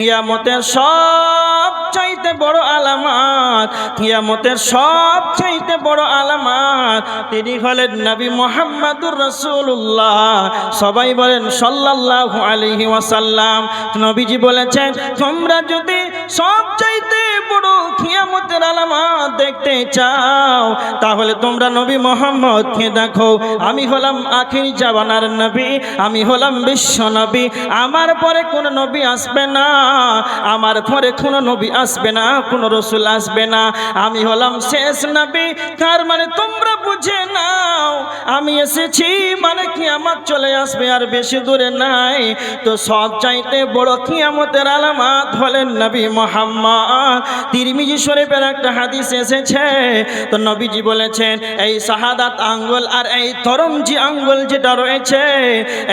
কিয়ামতের সব চাইতে বড় আলামাত, কিয়ামতের সব চাইতে বড় আলামাত, তিনি হলেন নবী মোহাম্মদুর রসুল্লাহ সবাই বলেন সাল্লাল্লাহু আলাইহি ওয়াসাল্লাম। নবীজি বলেছেন, তোমরা যদি সব চাইতে বড় কিয়ামতের আলামাত দেখতে চাও তাহলে তোমরা নবী মোহাম্মদকে দেখো। আমি হলাম আখির জাবানার নবী, আমি হলাম বিশ্ব নবী। আমার পরে কোন নবী আসবে না, আমার পরে কোন নবী আসবে না, কোন রসুল আসবে না। আমি হলাম শেষ নবী, তার মানে তোমরা বুঝে নাও, আমি এসেছি মানে কি আমার চলে আসবে আর বেশি দূরে নাই। তো সব চাইতে বড় কিয়ামতের আলামাত হলেন নবী মোহাম্মদ। তিরমিজি শরীফের একটা হাদিস এসেছে, তো নবীজি বলেছেন, এই শাহাদাত আঙ্গুল আর এই তরমজি আঙ্গুল যেটা রয়েছে,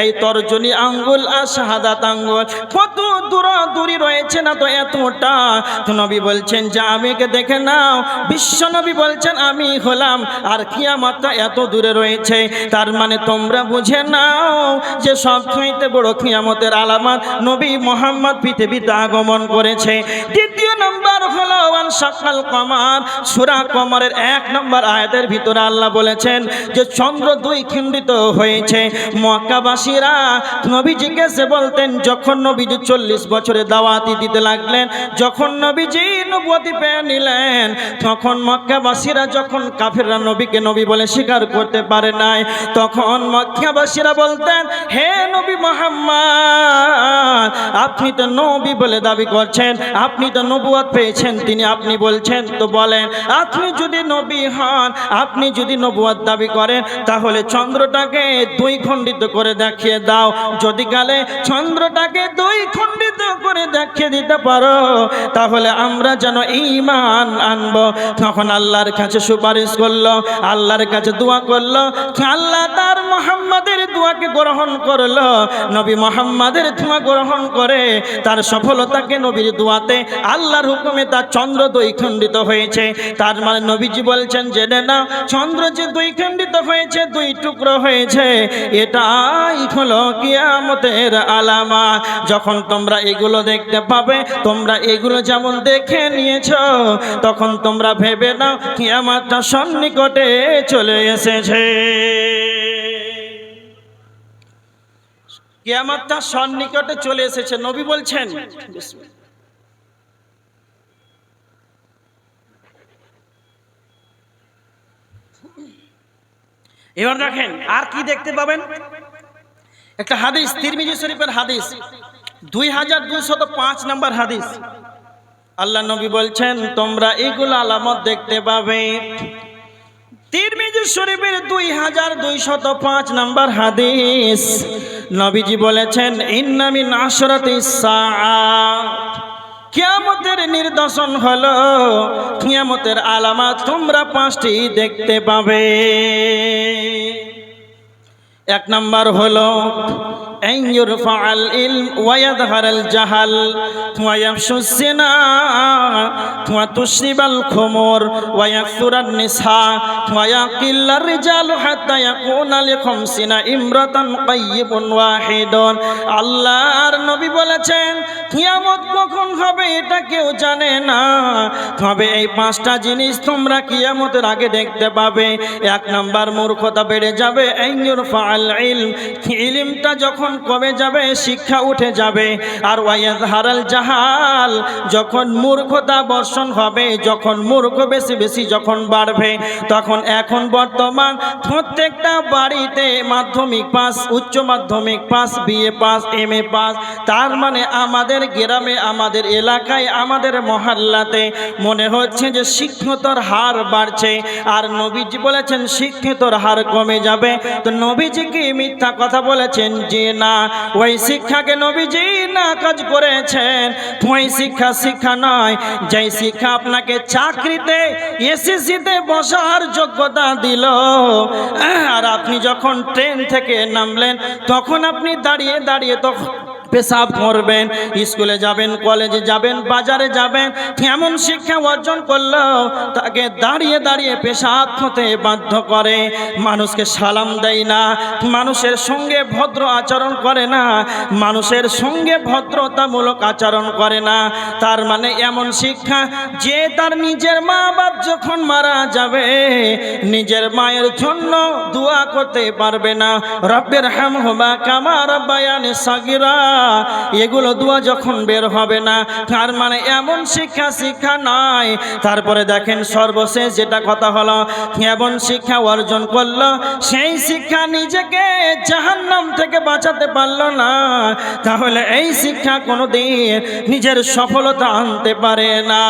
এই তর্জনী আঙ্গুল আর শাহাদাত আঙ্গুল কত দূরাদূরি রয়েছে না তো এতটা? তো নবী বলছেন, যে আমিকে দেখে নাও। বিশ্ব নবী বলছেন, আমি হলাম আর কিয়ামতটা এত দূরে রয়েছে। তার মানে তোমরা বুঝে নাও যে সব চাইতে বড় কিয়ামতের আলামত নবী মোহাম্মদ পৃথিবীতে আগমন করেছে। দ্বিতীয় নম্বর হলো সকাল কমার। সুরা কমরের এক নম্বর আয়াতের ভিতরে আল্লাহ বলেছেন যে চন্দ্র দুই খণ্ডিত হয়েছে। মক্কাবাসীরা নবীজিকে সে বলতেন, যখন নবীজি চল্লিশ বছরে দাওয়াতি দিতে লাগলেন, যখন নবীজি নবুয়তি পেয়ে নিলেন, তখন মক্কাবাসীরা যখন কাফেররা নবীকে নবী বলে স্বীকার করতে পারে নাই, তখন মক্কাবাসীরা বলতেন, হে নবী মোহাম্মদ, আপনি তো নবী বলে দাবি করছেন, আপনি তো নবুয়াত পেয়েছেন, তিনি আপনি বলছেন, তো বলেন, আপনি যদি নবী হন আপনি যদি নবুয়ার দাবি করেন, তাহলে চন্দ্রটাকে দুই খণ্ডিত করে দেখিয়ে দাও। যদি গালে চন্দ্রটাকে দুই খণ্ডিত করে দেখিয়ে দিতে পারো, তাহলে আমরা যেন ইমান আনব। তখন আল্লাহর কাছে সুপারিশ করল, আল্লাহর কাছে দোয়া করল, আল্লাহ তার মোহাম্মদের দোয়াকে গ্রহণ করল। নবী মোহাম্মদের দোয়া গ্রহণ করে, তার সফলতাকে নবীর দোয়াতে আল্লাহর হুকুমে তার চন্দ্র দুই খণ্ডিত হয়েছে। তার মানে নবীজি বলছেন, জেনে না চন্দ্র যে দুই খণ্ডিত হয়েছে, দুই টুকরো হয়েছে। এটাই হলো কিয়ামতের আলামা। যখন তোমরা এগুলো দেখতে পাবে, তোমরা এগুলো যেমন দেখে নিয়েছ, তখন তোমরা ভেবে নাও, কিয়ামতটা সন্নিকটে চলে এসেছে। কিয়ামতটা সন্নিকটে চলে এসেছে। নবী বলছেন, এবার দেখেন, আর কি দেখতে পাবেন? একটা হাদিস, তিরমিজি শরীফের হাদিস, দুই হাজার দুইশত পাঁচ নম্বর হাদিস। আল্লাহ নবী বলছেন, তোমরা এগুলো আলামত দেখতে পাবে। তিরমিজি শরীফের দুই হাজার দুইশত পাঁচ নম্বর হাদিস নবীজি বলেছেন ইন্নামিন আশরাতি কিয়ামতের নির্দশন হলো, কিয়ামতের আলামত তোমরা পাঁচটি দেখতে পাবে। এক নাম্বার হলো أن يرفع العلم ويظهر الجهل ويفشو الزنا وتشرب الخمور ويكثر النساء ويقل الرجال حتى يكون لخمسين امرة قيب واحد আল্লাহর নবী বলেছেন কিয়ামত কখন হবে এটা কেউ জানে না তবে এই পাঁচটা জিনিস তোমরা কিয়ামতের আগে দেখতে পাবে এক নাম্বার মূর্খতা বেড়ে যাবে আইনুর ফাল ইলম ইলমটা যখন কমে যাবে, শিক্ষা উঠে যাবে। আর ওয়াইয়াদ হারাল জাহাল, যখন মূর্খতা বর্ষণ হবে, যখন মূর্খ বেশি বেশি যখন বাড়বে, তখন এখন বর্তমান প্রত্যেকটা বাড়িতে মাধ্যমিক পাস, উচ্চ মাধ্যমিক pass, BA pass M A pass, তার মানে আমাদের গ্রামে, আমাদের এলাকায়, আমাদের মহল্লাতে মনে হচ্ছে যে শিক্ষিতর হার বাড়ছে। আর নবীজি বলেছেন শিক্ষিতর হার কমে যাবে। তো নবীজি কি মিথ্যা কথা বলেছেন যে না। ওই শিক্ষাকে নবীজি না কাজ করেছেন। ওই শিক্ষা শিক্ষা নয়, যেই শিক্ষা আপনাকে চাকরিতে, এসএসসিতে বসার যোগ্যতা দিল। আর আপনি যখন ট্রেন থেকে নামলেন, তখন আপনি দাঁড়িয়ে দাঁড়িয়ে তখন পেশাব করবেন, স্কুলে যাবেন, কলেজে যাবেন, বাজারে যাবেন, এমন শিক্ষা অর্জন করলেও তাকে দাঁড়িয়ে দাঁড়িয়ে পেশাব হতে বাধ্য করে। মানুষকে সালাম দেয় না, মানুষের সঙ্গে ভদ্র আচরণ করে না, মানুষের সঙ্গে ভদ্রতামূলক আচরণ করে না। তার মানে এমন শিক্ষা যে তার নিজের মা বাপ যখন মারা যাবে, নিজের মায়ের জন্য দোয়া করতে পারবে না। রব্বের হাম হবা কামা রব্বায়ানি সাগিরা। এগুলো দোয়া যখন বের হবে না, তার মানে এমন শিক্ষা শিক্ষা নাই। তারপরে দেখেন সর্বশেষ যেটা কথা হলো, এমন শিক্ষা অর্জন করল, সেই শিক্ষা নিজেকে জাহান্নাম থেকে বাঁচাতে পারল না। তাহলে এই শিক্ষা কোনোদিন নিজের সফলতা আনতে পারে না।